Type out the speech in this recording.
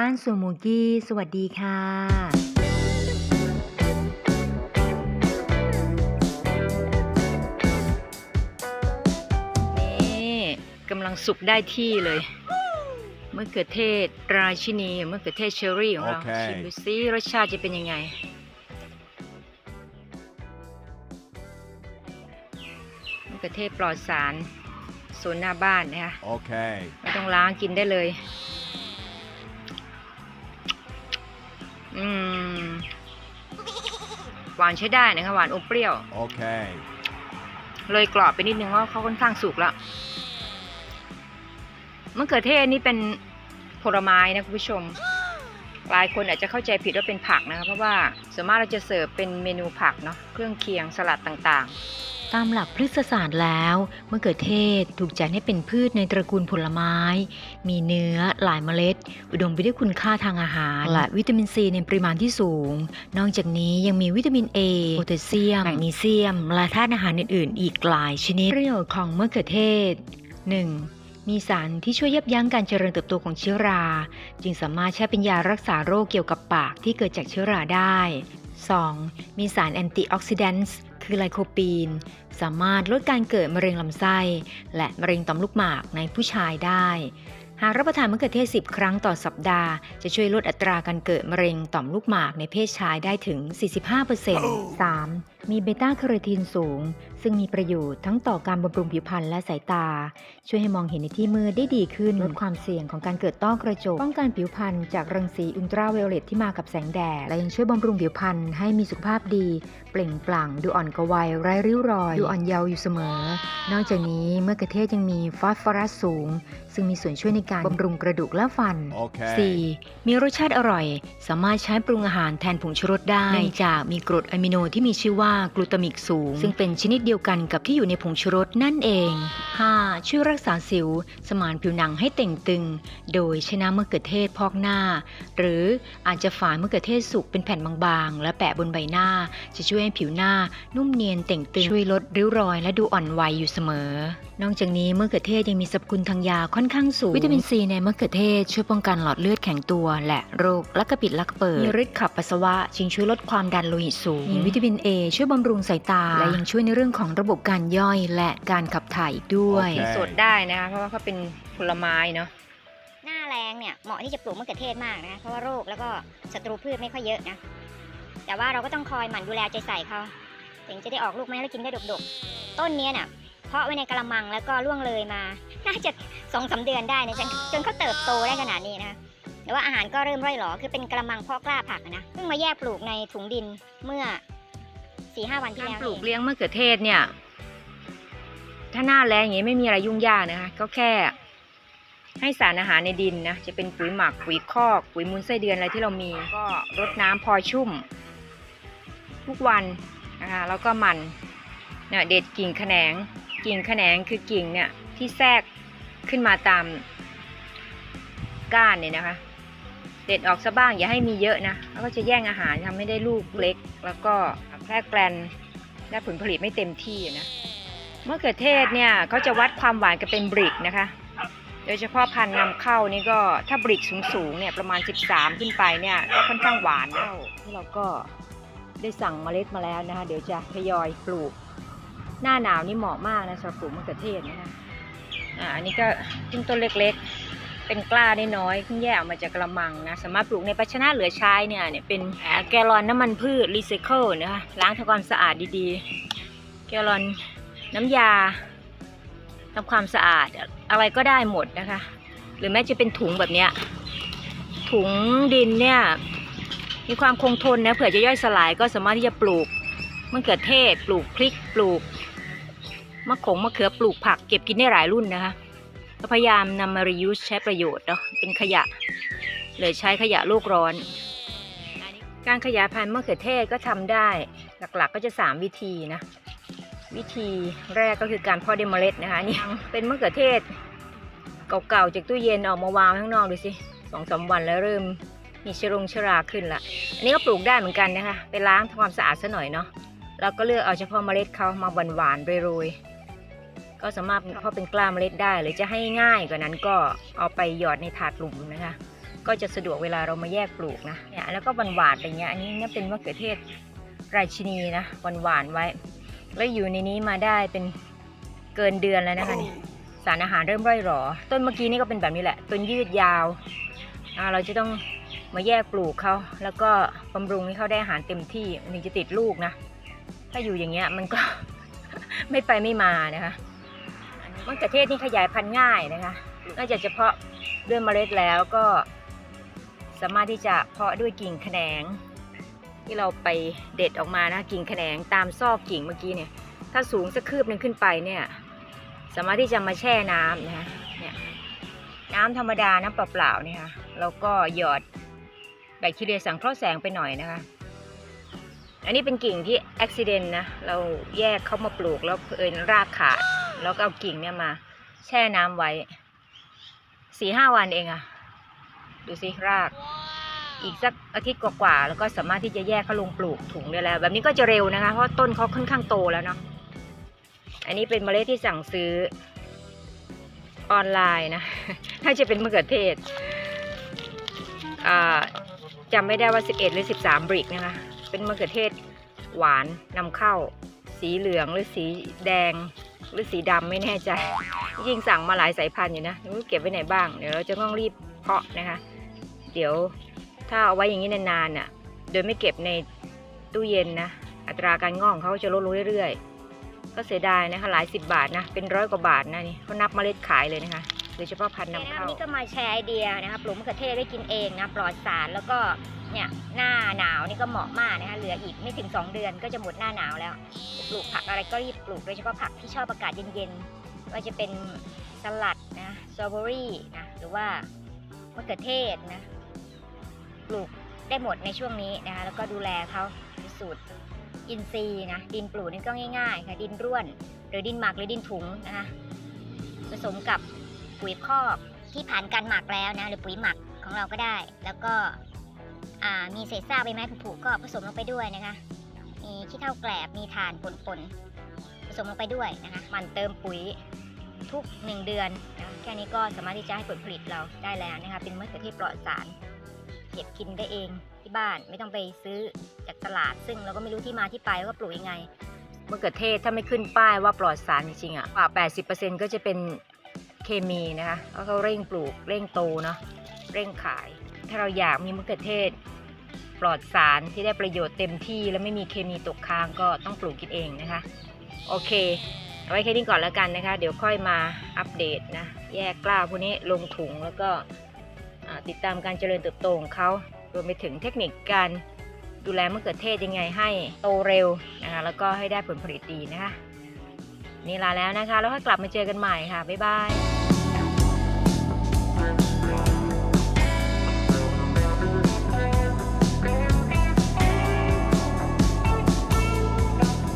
บ้านสวนมูกี้ สวัสดีค่ะนี่กำลังสุกได้ที่เลยมะเขือเทศราชินีมะเขือเทศเชอรี่ของเราโอเคชิมดูซิรสชาติจะเป็นยังไง มะเขือเทศปลอดสารโซนหน้าบ้านนะคะ Okay. ไม่ต้องล้างกินได้เลย อืม หวานใช้ได้นะคะหวานอมเปรี้ยว Okay. เลยกรอบไปนิดนึงว่าเขาค่อนข้างสุกแล้วมะเขือเทศนี่เป็นผลไม้นะคุณผู้ชม หลายคนอาจจะเข้าใจผิดว่าเป็นผักนะคะเพราะว่าส่วนมากเราจะเสิร์ฟเป็นเมนูผักเนาะเครื่องเคียงสลัดต่างๆ ตามหลักพฤกษศาสตร์แล้ว มะเขือเทศถูกจัดให้เป็นพืชในตระกูลผลไม้ มีเนื้อหลายเมล็ด อุดมไปด้วยคุณค่าทางอาหาร และวิตามินซีในปริมาณที่สูง นอกจากนี้ยังมีวิตามิน A โพแทสเซียม แมกนีเซียม และธาตุอาหารอื่น ๆ อีกหลายชนิดประโยชน์ของมะเขือเทศ 1. มีสารที่ช่วยยับยั้งการเจริญเติบโตของเชื้อรา จึงสามารถใช้เป็นยารักษาโรคเกี่ยวกับปากที่เกิดจากเชื้อราได้ 2. มีสารแอนตี้ออกซิแดนต์ คือไลโคปีน สามารถลดการเกิดมะเร็งลำไส้ และมะเร็งต่อมลูกหมากในผู้ชายได้ หากรับประทานมะเขือเทศ 10 ครั้งต่อสัปดาห์ จะช่วยลดอัตราการเกิดมะเร็งต่อมลูกหมากในเพศชายได้ถึง 45% 3. มีเบต้าแคโรทีนสูง ซึ่งมีประโยชน์ทั้งต่อการบำรุงผิวพรรณและสายตา ช่วยให้มองเห็นในที่มืดได้ดีขึ้น ลดความเสี่ยงของการเกิดต้อกระจก ป้องกันผิวพรรณจากรังสีอุลตราไวโอเลตที่มากับแสงแดด และยังช่วยบำรุงผิวพรรณให้มีสุขภาพดี เปล่งปลั่ง ดูอ่อนกว่าวัยไร้ริ้วรอย ดูอ่อนเยาว์อยู่เสมอ นอกจากนี้มะเขือเทศยังมีฟอสฟอรัสสูง ซึ่งมีส่วนช่วยในการบำรุงกระดูกและฟัน Okay. 4. มีรสชาติอร่อย สามารถใช้ปรุงอาหารแทนผงชูรสได้เนื่องจากมีกรดอะมิโนที่มีชื่อว่ากลูตามิกสูง ซึ่งเป็นชนิดเดียวกันกับที่อยู่ในผงชูรสนั่นเอง 5. ช่วยรักษาสิว สมานผิวหนังให้เต่งตึง โดยใช้น้ำมะเขือเทศพอกหน้า หรืออาจจะฝานมะเขือเทศสุกเป็นแผ่นบางๆ และแปะบนใบหน้า จะช่วยให้ผิวหน้า นุ่มเนียนเต่งตึงช่วยลดริ้วรอย และดูอ่อนวัยอยู่เสมอ นอกจากนี้มะเขือเทศยังมีสรรพคุณทางยาค่อนข้างสูง วิตามินซีในมะเขือเทศช่วยป้องกันหลอดเลือดแข็งตัวและโรคลักกระปิดลักกระเปิดมีฤทธิ์ขับปัสสาวะจึงช่วยลดความดันโลหิตสูงมีวิตามินเอช่วยบำรุงสายตา และยังช่วยในเรื่องของระบบการย่อยและการขับถ่ายอีกด้วยโอเค สดได้นะคะเพราะว่าเขาเป็นผลไม้เนาะหน้าแรงเนี่ยเหมาะที่จะปลูกมะเขือเทศมากนะเพราะว่าโรคแล้วก็ศัตรูพืชไม่ค่อยเยอะนะ แต่ว่าเราก็ต้องคอยหมั่นดูแลใจใส่เขาถึงจะได้ออกลูกไม้แล้วกินได้ดกๆ ต้นเนี้ยน่ะ เพาะไว้ในกระมังแล้วก็ล่วงเลยมา น่าจะสองสาเดือนได้นะจนจนเขาเติบโตได้ขนาดนี้นะแต่ว่าอาหารก็เริ่มร่อยหรอคือเป็นกระมังเพาะกล้าผักนะเพิ่งมาแยกปลูกในถุงดินเมื่อสี่ห้าวันที่แล้วปลูกเลี้ยงมะเขือเทศเนี่ย ถ้าหน้าแรงอย่างนี้ไม่มีอะไรยุ่งยากนะคะก็แค่ ให้สารอาหารในดินนะจะเป็นปุ๋ยหมักปุ๋ยคอก ปุ๋ยมูลไส้เดือนอะไรที่เรามีก็รดน้ำพอชุ่ม ทุกวันนะคะแล้วก็มันเนี่ยเด็ดกิ่งแขนง กิ่งแขนงคือกิ่งเนี่ยที่แทรกขึ้นมาตามก้านเนี่ยนะคะ เด็ดออกซะบ้างอย่าให้มีเยอะนะแล้วก็จะแย่งอาหารทำให้ได้ลูกเล็ก แล้วก็แพร่แกลนได้ผลผลิตไม่เต็มที่นะมะเขือเทศเนี่ยเขาจะวัดความหวานกันเป็นบริกนะคะ โดยเฉพาะพันธุ์นำเข้านี่ก็ถ้าบริกสูงๆเนี่ยประมาณ 13 ขึ้นไปเนี่ยก็ค่อนข้างหวานแล้วที่เราก็ได้สั่งเมล็ดมาแล้วนะคะ เดี๋ยวจะทยอยปลูก หน้าหนาวนี่เหมาะมากนะสำหรับปลูกมะเขือเทศนะคะอ่าอันนี้ก็ขึ้นต้นเล็กๆ เป็นกล้าได้น้อยเพิ่งแยกออกมาจากกระมังนะสามารถปลูกในภาชนะเหลือใช้เนี่ยเนี่ยเป็นแกลลอนน้ำมันพืชรีไซเคิลนะคะล้างทำความสะอาดดีๆ แกลลอนน้ำยาทำความสะอาดอะไรก็ได้หมดนะคะ หรือแม้จะเป็นถุงแบบเนี้ยถุงดินเนี่ยมีความคงทนนะเผื่อจะย่อยสลายก็สามารถที่จะปลูกมะเขือเทศ ปลูกพริกปลูก มะขงมะเขือปลูกผักเก็บกินได้หลายรุ่นนะคะพยายามนำมา reuse ใช้ประโยชน์เนาะเป็นขยะเลือใช้ขยะโลกร้อน การขยายพันธุ์มะเขือเทศก็ทำได้หลักๆก็จะ 3 วิธีนะ วิธีแรกก็คือการเพาะด้วยเมล็ดนะคะนี่เป็นมะเขือเทศ เก่าๆจากตู้เย็นออกมาวางข้างนอกดูสิสองสามวันแล้วเริ่มมีเชอรงเชอราขึ้นละอันนี้ก็ปลูกได้เหมือนกันนะคะไปล้างทำความสะอาดซะหน่อยเนาะแล้วก็เลือกเอาเฉพาะเมล็ดเขามาหวานๆโรยๆ ก็สามารถเพาะเป็นกล้าเมล็ดได้ หรือจะให้ง่ายกว่านั้นก็เอาไปหยอดในถาดหลุมนะคะ ก็จะสะดวกเวลาเรามาแยกปลูกนะเนี่ยแล้วก็หวานๆอะไรเงี้ยอันนี้เนี่ยเป็นมะเขือเทศราชินีนะหวานๆไว้ แล้วอยู่ในนี้มาได้เป็นเกินเดือนแล้วนะคะนี่สารอาหารเริ่มร่อยหรอ ต้นเมื่อกี้นี่ก็เป็นแบบนี้แหละ ต้นยืดยาวอ่าเราจะต้องมาแยกปลูกเขาแล้วก็บำรุงให้เขาได้อาหารเต็มที่มันถึงจะติดลูกนะ ถ้าอยู่อย่างเงี้ยมันก็ ไม่ไปไม่มานะคะ มะเขือเทศนี่ขยายพันธุ์ง่ายนะคะนอกจากจะเพาะด้วยเมล็ดแล้วก็ สามารถที่จะเพาะด้วยกิ่งแขนง ที่เราไปเด็ดออกมานะกิ่งแขนงตามซอกกิ่งเมื่อกี้เนี่ย ถ้าสูงสักคืบหนึ่งขึ้นไปเนี่ย สามารถที่จะมาแช่น้ำนะคะเนี่ยน้ำธรรมดาน้ำเปล่าๆเนี่ยค่ะแล้วก็หยอดแบคทีเรียสังเคราะห์แสงไปหน่อยนะคะอันนี้เป็นกิ่งที่อุบิเหตุนะ เราแยกเข้ามาปลูกแล้วเผอิญรากขาด แล้วก็เอากิ่งเนี่ยมา แช่น้ำไว้สี่ห้าวันเองอะดูสิราก อีกสักอาทิตย์กว่าๆแล้วก็สามารถที่จะแยกเขาลงปลูกถุงได้แล้ว แบบนี้ก็จะเร็วนะคะ เพราะต้นเขาค่อนข้างโตแล้วเนาะอันนี้เป็นเมล็ดที่สั่งซื้อออนไลน์นะน่าจะเป็นมะเขือเทศจำไม่ได้ว่า 11 หรือ 13 บริกนะคะเป็นมะเขือเทศหวานนำเข้า สีเหลืองหรือสีแดง หรือสีดำไม่แน่ใจจริงสั่งมาหลายสายพันธุ์อยู่นะเก็บไว้ไหนบ้าง เดี๋ยวเราจะต้องรีบเพาะนะคะ เดี๋ยวถ้าเอาไว้อย่างนี้นานๆน่ะ โดยไม่เก็บในตู้เย็นนะ อัตราการงอกของเขาจะลดลงเรื่อยๆ ก็เสียดายนะคะหลายสิบบาทนะ เป็นร้อยกว่าบาทนะนี่เขานับเมล็ดขายเลยนะคะโดยเฉพาะพันธุ์นำเข้านี่ก็มาแชร์ไอเดียนะคะปลูกมะเขือเทศได้กินเองนะปลอดสารแล้วก็ เนี่ยหน้าหนาวนี่ก็เหมาะมากนะคะเหลืออีกไม่ถึง 2 เดือนก็จะหมดหน้าหนาวแล้ว ปลูกผักอะไรก็รีบปลูกโดยเฉพาะผักที่ชอบอากาศเย็นๆว่าจะเป็นสลัดนะสตรอเบอรี่นะหรือว่ามะเขือเทศนะปลูกได้หมดในช่วงนี้นะคะแล้วก็ดูแลเขาสูตรอินทรีย์นะดินปลูกนี่ก็ง่ายๆค่ะดินร่วน หรือดินหมักหรือดินถุงนะคะผสมกับปุ๋ยคอกที่ผ่านการหมักแล้วนะหรือปุ๋ยหมักของเราก็ได้ แล้วก็ มีเศษซากใบไม้ผุๆก็ผสมลงไปด้วยนะคะ มีขี้เถ้าแกลบมีถ่านปนๆผสมลงไปด้วยนะคะมันเติมปุ๋ยทุก 1 เดือนนะแค่นี้ก็สามารถที่จะให้ผลผลิตเราได้แล้วนะคะ เป็นมะเขือเทศปลอดสาร เก็บกินได้เองที่บ้านไม่ต้องไปซื้อจากตลาด ซึ่งเราก็ไม่รู้ที่มาที่ไปว่าปลูกยังไงมะเขือเทศถ้าไม่ขึ้นป้ายว่าปลอดสารจริงๆอะกว่า 80%ก็จะเป็นเคมีนะคะแล้วเขาเร่งปลูกเร่งโตเนาะเร่งขาย ถ้าเราอยากมีมะเขือเทศ ปลอดสารที่ได้ประโยชน์เต็มที่ และไม่มีเคมีตกค้างก็ต้องปลูกกินเองนะคะ โอเคเอาไว้แค่นี้ก่อนแล้วกันนะคะ เดี๋ยวค่อยมาอัปเดตนะ แยกกล้าพวกนี้ลงถุงแล้วก็ติดตามการเจริญเติบโตของเขารวมไปถึงเทคนิคการดูแลมะเขือเทศยังไงให้โตเร็วนะคะแล้วก็ให้ได้ผลผลิตดีนะคะนี่ลาแล้วนะคะ แล้วค่อยกลับมาเจอกันใหม่ค่ะ บ๊ายบาย